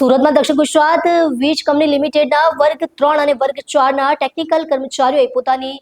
સુરતમાં દક્ષિણ ગુજરાત વીજ કંપની લિમિટેડના વર્ગ ત્રણ અને વર્ગ ચારના ટેકનિકલ કર્મચારીઓએ પોતાની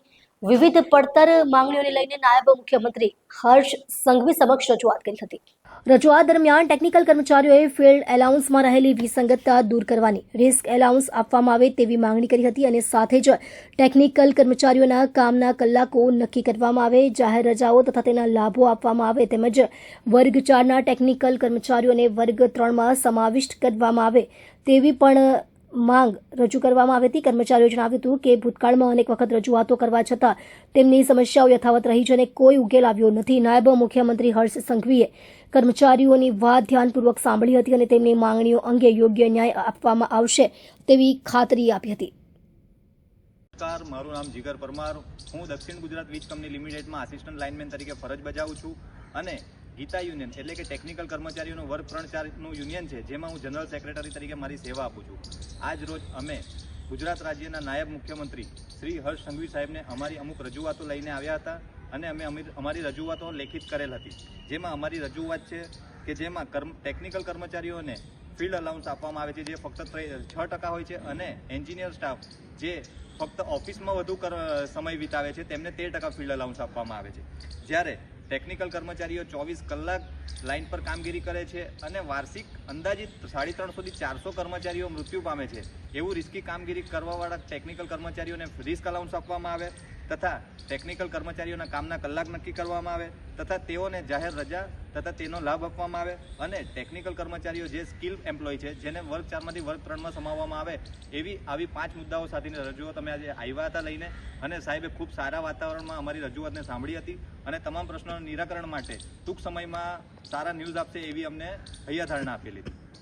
વિવિધ પડતર માંગણીઓને લઈને નાયબ મુખ્યમંત્રી હર્ષ સંઘવી સમક્ષ રજૂઆત કરી હતી. રજૂઆત દરમિયાન ટેકનિકલ કર્મચારીઓએ ફિલ્ડ એલાઉન્સમાં રહેલી વિસંગતતા દૂર કરવાની રિસ્ક એલાઉન્સ આપવામાં આવે તેવી માંગણી કરી હતી અને સાથે જ ટેકનિકલ કર્મચારીઓના કામના કલાકો નક્કી કરવામાં આવે, જાહેર રજાઓ તથા તેના લાભો આપવામાં આવે તેમજ વર્ગ ચારના ટેકનિકલ કર્મચારીઓને વર્ગ ત્રણમાં સમાવિષ્ટ કરવામાં આવે તેવી પણ માંગ રજૂ કરવામાં આવી હતી. કર્મચારીઓએ જણાવ્યું હતું કે ભૂતકાળમાં અનેક વખત રજૂઆતો કરવા છતાં તેમની સમસ્યાઓ યથાવત રહી છે અને કોઈ ઉકેલ આવ્યો નથી. નાયબ મુખ્યમંત્રી હર્ષ સંઘવીએ કર્મચારીઓની વાત ધ્યાનપૂર્વક સાંભળી હતી અને તેમની માંગણીઓ અંગે યોગ્ય ન્યાય આપવામાં આવશે તેવી ખાતરી આપી હતી. મારું નામ જીગર પરમાર. હું દક્ષિણ ગુજરાત વીજ કંપની લિમિટેડમાં આસિસ્ટન્ટ લાઇનમેન તરીકે ફરજ બજાવું છું અને ગીતા યુનિયન એટલે કે ટેકનિકલ કર્મચારીઓનું વર્ગ ત્રણ ચારનું યુનિયન છે, જેમાં હું જનરલ સેક્રેટરી તરીકે મારી સેવા આપું છું. આજ રોજ અમે ગુજરાત રાજ્યના નાયબ મુખ્યમંત્રી શ્રી હર્ષ સંઘવી સાહેબને અમારી અમુક રજૂઆતો લઈને આવ્યા હતા અને અમે અમી- અમારી રજૂઆતો લેખિત કરેલ હતી. જેમાં અમારી રજૂઆત છે કે જેમાં કર્મ ટેકનિકલ કર્મચારીઓને ફિલ્ડ અલાઉન્સ આપવામાં આવે છે, જે ફક્ત છ ટકા હોય છે અને એન્જિનિયર સ્ટાફ જે ફક્ત ઓફિસમાં વધુ સમય વિતાવે છે, તેમને તેર ટકા ફિલ્ડ અલાઉન્સ આપવામાં આવે છે. જ્યારે ટેકનિકલ કર્મચારીઓ ચોવીસ કલાક લાઇન પર કામગીરી કરે છે અને વાર્ષિક અંદાજિત સાડી ત્રણસોથી ચારસો કર્મચારીઓ મૃત્યુ પામે છે. એવું રિસ્કી કામગીરી કરવાવાળા ટેકનિકલ કર્મચારીઓને રિસ્ક અલાઉન્સ આપવામાં આવે. તથા ટેકનિકલ કર્મચારીઓના કામના કલાક નક્કી કરવામાં આવે, તથા તેઓને જાહેર રજા તથા તેનો લાભ આપવામાં આવે અને ટેકનિકલ કર્મચારીઓ જે સ્કિલ એમ્પ્લોય છે, જેને વર્ગ ચારમાંથી વર્ગ ત્રણમાં સમાવવામાં આવે, એવી આવી પાંચ મુદ્દાઓ સાથેની રજૂઆત અમે આજે આવ્યા હતા લઈને અને સાહેબે ખૂબ સારા વાતાવરણમાં અમારી રજૂઆતને સાંભળી હતી અને તમામ પ્રશ્નોના નિરાકરણ માટે ટૂંક સમયમાં સારા ન્યૂઝ આપશે એવી અમને હૈયાધારણા આપેલી હતી